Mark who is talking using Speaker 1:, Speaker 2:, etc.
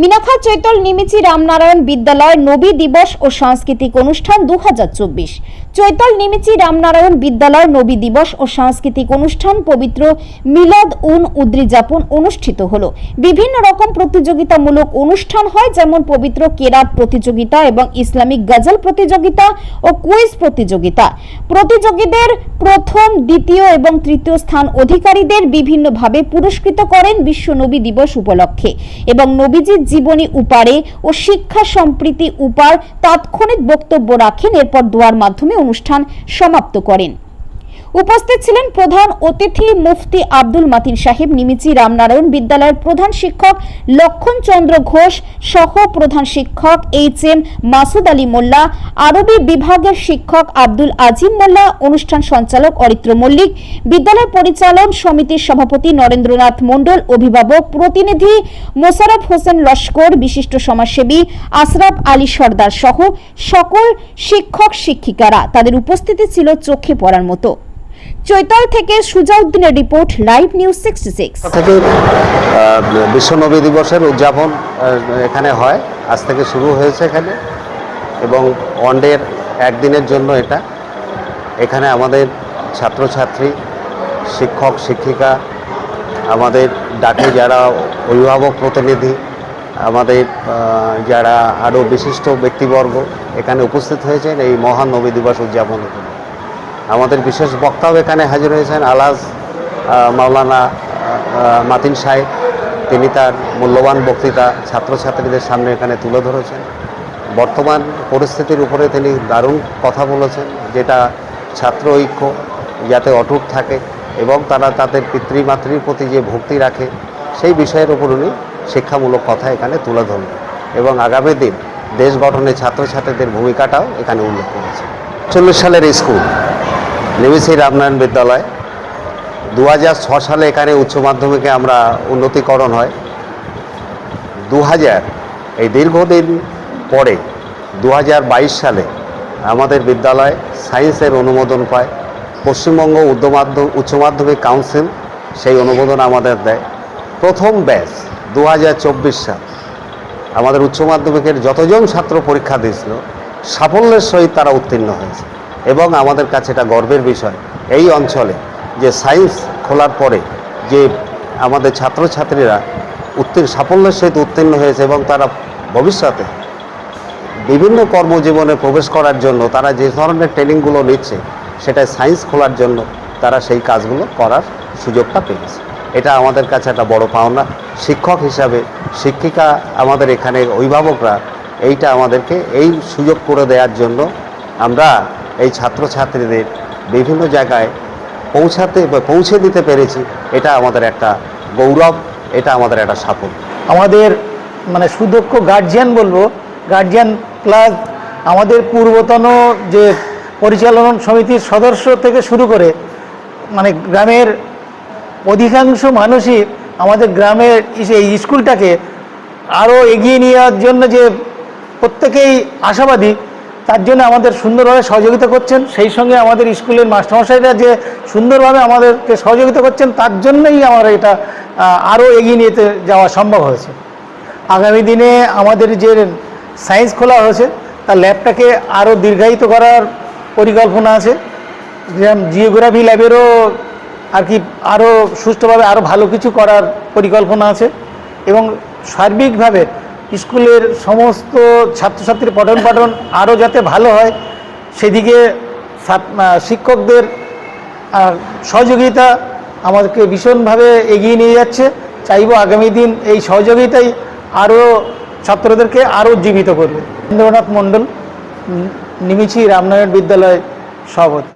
Speaker 1: মিনাখা চৈতল নিমিচি রামনারায়ণ বিদ্যালয় নবী দিবস ও সাংস্কৃতিক অনুষ্ঠান দুহাজার চব্বিশ। চৈতল নিমিচি রামনারায়ণ বিদ্যালয় নবী দিবস ও সাংস্কৃতিক অনুষ্ঠান পবিত্র মিলাদ উন উদ্রিযাপন অনুষ্ঠিত হলো। বিভিন্ন রকম প্রতিযোগিতামূলক অনুষ্ঠান হয়, যেমন পবিত্র কেরাত প্রতিযোগিতা এবং ইসলামিক গজল প্রতিযোগিতা ও কুইজ প্রতিযোগিতা। প্রতিযোগীদের প্রথম, দ্বিতীয় এবং তৃতীয় স্থান অধিকারীদের বিভিন্নভাবে পুরস্কৃত করেন বিশ্ব নবী দিবস উপলক্ষে এবং নবীজির জীবনী উপারে ও শিক্ষা সম্প্রীতি উপার তাৎক্ষণিক বক্তব্য রাখেন। এরপর দোয়ার মাধ্যমে অনুষ্ঠান সমাপ্ত করেন। উপস্থিত ছিলেন প্রধান অতিথি মুফতি আব্দুল মাতিন সাহেব, নিমিচি রামনারায়ণ বিদ্যালয়ের প্রধান শিক্ষক লক্ষণ চন্দ্র ঘোষ সহ প্রধান শিক্ষক এইচ এম মাসুদ আলী মোল্লা, আরবি বিভাগের শিক্ষক আব্দুল আজিম মোল্লা, অনুষ্ঠান সঞ্চালক অরিত্র মল্লিক, বিদ্যালয় পরিচালন সমিতির সভাপতি নরেন্দ্রনাথ মণ্ডল, অভিভাবক প্রতিনিধি মোশারফ হোসেন লস্কর, বিশিষ্ট সমাজসেবী আশরাফ আলী সর্দার সহ সকল শিক্ষক শিক্ষিকারা তাদের উপস্থিতি ছিল চোখে পড়ার মতো। চৈতাল থেকে সুজাউদ্দিনের report live news sixty six.
Speaker 2: থেকে আহ, বিশ্ব নবী দিবসের উদযাপন এখানে হয়। আজ থেকে শুরু হয়েছে এখানে। এবং ওয়ানডের একদিনের জন্য এটা। এখানে আমাদের ছাত্রছাত্রী শিক্ষক শিক্ষিকা আমাদের ডাকে যারা অভিভাবক প্রতিনিধি আমাদের যারা আরও বিশিষ্ট ব্যক্তিবর্গ এখানে উপস্থিত হয়েছেন এই মহান নবী দিবস উদযাপনের জন্য। আমাদের বিশেষ বক্তাও এখানে হাজির হয়েছেন আলাজ মাওলানা মাতিন সাহেব। তিনি তার মূল্যবান বক্তৃতা ছাত্রছাত্রীদের সামনে এখানে তুলে ধরেছেন। বর্তমান পরিস্থিতির উপরে তিনি দারুণ কথা বলেছেন, যেটা ছাত্র ঐক্য যাতে অটুট থাকে এবং তারা তাদের পিতৃমাতৃর প্রতি যে ভক্তি রাখে, সেই বিষয়ের উপর উনি শিক্ষামূলক কথা এখানে তুলে ধরলেন এবং আগামী দিন দেশ গঠনে ছাত্রছাত্রীদের ভূমিকাটাও এখানে উল্লেখ করেছে চল্লিশ সালের স্কুল। নেমেছি রামনারায়ণ বিদ্যালয়। দু সালে এখানে উচ্চ মাধ্যমিকে আমরা উন্নতিকরণ হয়। দু হাজার এই দীর্ঘদিন পরে দু হাজার বাইশ সালে আমাদের বিদ্যালয় সায়েন্সের অনুমোদন পায়। পশ্চিমবঙ্গ উচ্চ মাধ্যম উচ্চ মাধ্যমিক কাউন্সিল সেই অনুমোদন আমাদের দেয়। প্রথম ব্যাচ দু হাজার চব্বিশ সাল। আমাদের উচ্চ মাধ্যমিকের যতজন ছাত্র পরীক্ষা দিয়েছিল, সাফল্যের সহিত তারা উত্তীর্ণ হয়েছে। এবং আমাদের কাছে এটা গর্বের বিষয়। এই অঞ্চলে যে সায়েন্স খোলার পরে যে আমাদের ছাত্রছাত্রীরা উত্তীর্ণ, সাফল্যের সহিত উত্তীর্ণ হয়েছে এবং তারা ভবিষ্যতে বিভিন্ন কর্মজীবনে প্রবেশ করার জন্য, তারা যে ধরনের ট্রেনিংগুলো নিচ্ছে সেটা সায়েন্স খোলার জন্য তারা সেই কাজগুলো করার সুযোগটা পেয়েছে। এটা আমাদের কাছে একটা বড় পাওনা। শিক্ষক হিসাবে শিক্ষিকা আমাদের এখানে অভিভাবকরা এইটা আমাদেরকে এই সুযোগ করে দেওয়ার জন্য আমরা এই ছাত্রছাত্রীদের বিভিন্ন জায়গায় পৌঁছাতে পৌঁছে দিতে পেরেছি, এটা আমাদের একটা গৌরব, এটা আমাদের একটা সাফল্য।
Speaker 3: আমাদের মানে সুদক্ষ গার্জিয়ান বলব গার্জিয়ান প্লাস আমাদের পূর্বতন যে পরিচালন সমিতির সদস্য থেকে শুরু করে মানে গ্রামের অধিকাংশ মানুষই আমাদের গ্রামের এই স্কুলটাকে আরও এগিয়ে নেওয়ার জন্য যে প্রত্যেকেই আশাবাদী তার জন্য আমাদের সুন্দরভাবে সহযোগিতা করছেন। সেই সঙ্গে আমাদের স্কুলের মাস্টারমশাইরা যে সুন্দরভাবে আমাদেরকে সহযোগিতা করছেন, তার জন্যই আমার এটা আরও এগিয়ে নিতে যাওয়া সম্ভব হয়েছে। আগামী দিনে আমাদের যে সায়েন্স খোলা হয়েছে, তার ল্যাবটাকে আরও দীর্ঘায়িত করার পরিকল্পনা আছে। যেমন জিওগ্রাফি ল্যাবেরও আর কি আরও সুষ্ঠুভাবে আরও ভালো কিছু করার পরিকল্পনা আছে। এবং সার্বিকভাবে স্কুলের সমস্ত ছাত্রছাত্রীর পঠন পাঠন আরও যাতে ভালো হয়, সেদিকে শিক্ষকদের সহযোগিতা আমাদেরকে ভীষণভাবে এগিয়ে নিয়ে যাচ্ছে। চাইব আগামী দিন এই সহযোগিতাই আরও ছাত্রদেরকে আরও উজ্জীবিত করবে। রবীন্দ্রনাথ মণ্ডল নিমিছি রামনারায়ণ বিদ্যালয় সভাপতি।